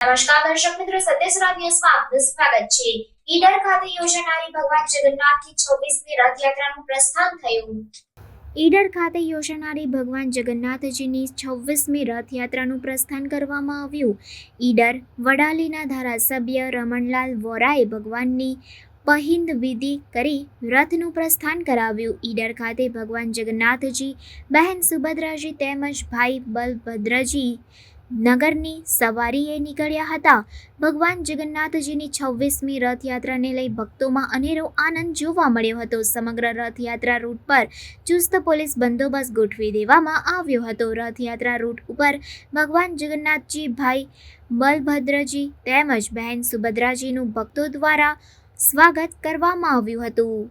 નમસ્કાર દર્શક મિત્રો સત્યસરા ન્યૂઝમાં આપનું સ્વાગત છે. ઈડર ખાતે યોજાનારી ભગવાન જગન્નાથની છવ્વીસમી રથયાત્રાનું પ્રસ્થાન થયું. ઈડર ખાતે યોજાનારી ભગવાન જગન્નાથજીની છવ્વીસમી રથયાત્રાનું પ્રસ્થાન કરવામાં આવ્યું. ઈડર વડાલીના ધારાસભ્ય રમણલાલ વોરાએ ભગવાનની પહિંદ વિધિ કરી રથનું પ્રસ્થાન કરાવ્યું. ઈડર ખાતે ભગવાન જગન્નાથજી, બહેન સુભદ્રાજી તેમજ ભાઈ બલભદ્રજી નગરની સવારીએ નીકળ્યા હતા. ભગવાન જગન્નાથજીની છવ્વીસમી રથયાત્રાને લઈ ભક્તોમાં અનેરો આનંદ જોવા મળ્યો હતો. સમગ્ર રથયાત્રા રૂટ પર ચુસ્ત પોલીસ બંદોબસ્ત ગોઠવી દેવામાં આવ્યો હતો. રથયાત્રા રૂટ ઉપર ભગવાન જગન્નાથજી ભાઈ બલભદ્રજી તેમજ બહેન સુભદ્રાજીનું ભક્તો દ્વારા સ્વાગત કરવામાં આવ્યું હતું.